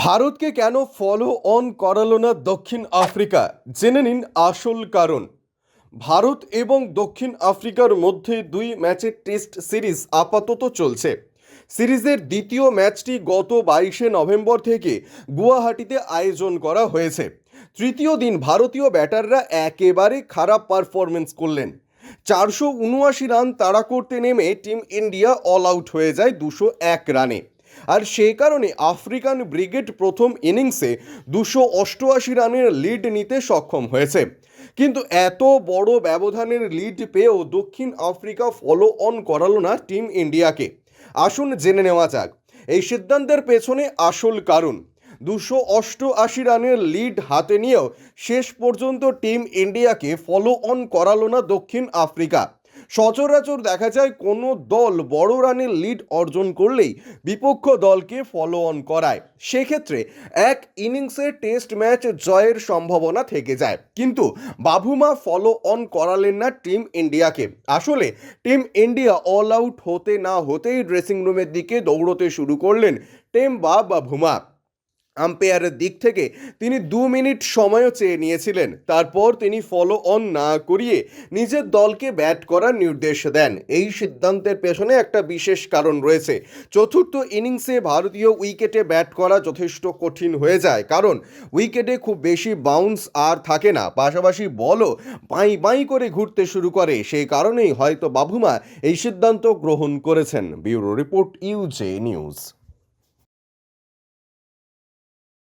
ভারতকে কেন follow on করালো না দক্ষিণ আফ্রিকা? জেনে নিন আসল কারণ। ভারত এবং দক্ষিণ আফ্রিকার মধ্যে দুই ম্যাচের টেস্ট সিরিজ আপাতত চলছে। সিরিজের দ্বিতীয় ম্যাচটি গত বাইশে নভেম্বর থেকে গুয়াহাটিতে আয়োজন করা হয়েছে। তৃতীয় দিন ভারতীয় ব্যাটাররা একেবারে খারাপ পারফরমেন্স করলেন। চারশো উনআশি রান তাড়া করতে নেমে টিম ইন্ডিয়া অল আউট হয়ে যায় দুশো এক রানে। আর সেই কারণে আফ্রিকান ব্রিগেড প্রথম ইনিংসে দুশো অষ্টআশি রানের লিড নিতে সক্ষম হয়েছে। কিন্তু এত বড় ব্যবধানের লিড পেয়েও দক্ষিণ আফ্রিকা ফলো অন করালো না টিম ইন্ডিয়াকে। আসুন জেনে নেওয়া যাক, এই সিদ্ধান্তের পেছনে আসল কারণ। দুশো অষ্টআশি রানের লিড হাতে নিয়েও শেষ পর্যন্ত টিম ইন্ডিয়াকে ফলো অন করালো না দক্ষিণ আফ্রিকা। সচরাচর দেখা যায় কোনো দল বড় রানের লিড অর্জন করলেই বিপক্ষ দলকে ফলো অন করায়। সেক্ষেত্রে এক ইনিংসে টেস্ট ম্যাচ জয়ের সম্ভাবনা থেকে যায়। কিন্তু বাভুমা ফলো অন করালেন না টিম ইন্ডিয়াকে আসলে টিম ইন্ডিয়া অল আউট হতে না হতেই ড্রেসিং রুমের দিকে দৌড়তে শুরু করলেন টেম্বা বাভুমা আম্পায়ারের দিক থেকে তিনি দু মিনিট সময়ও চেয়ে নিয়েছিলেন। তারপর তিনি ফলো অন না করিয়ে নিজের দলকে ব্যাট করার নির্দেশ দেন। এই সিদ্ধান্তের পেছনে একটা বিশেষ কারণ রয়েছে। চতুর্থ ইনিংসে ভারতীয় উইকেটে ব্যাট করা যথেষ্ট কঠিন হয়ে যায়। কারণ উইকেটে খুব বেশি বাউন্স আর থাকে না। পাশাপাশি বলও বাঁই বাঁই করে ঘুরতে শুরু করে। সেই কারণেই হয়তো বাবুমা এই সিদ্ধান্ত গ্রহণ করেছেন। ব্যুরো রিপোর্ট ইউজে নিউজ।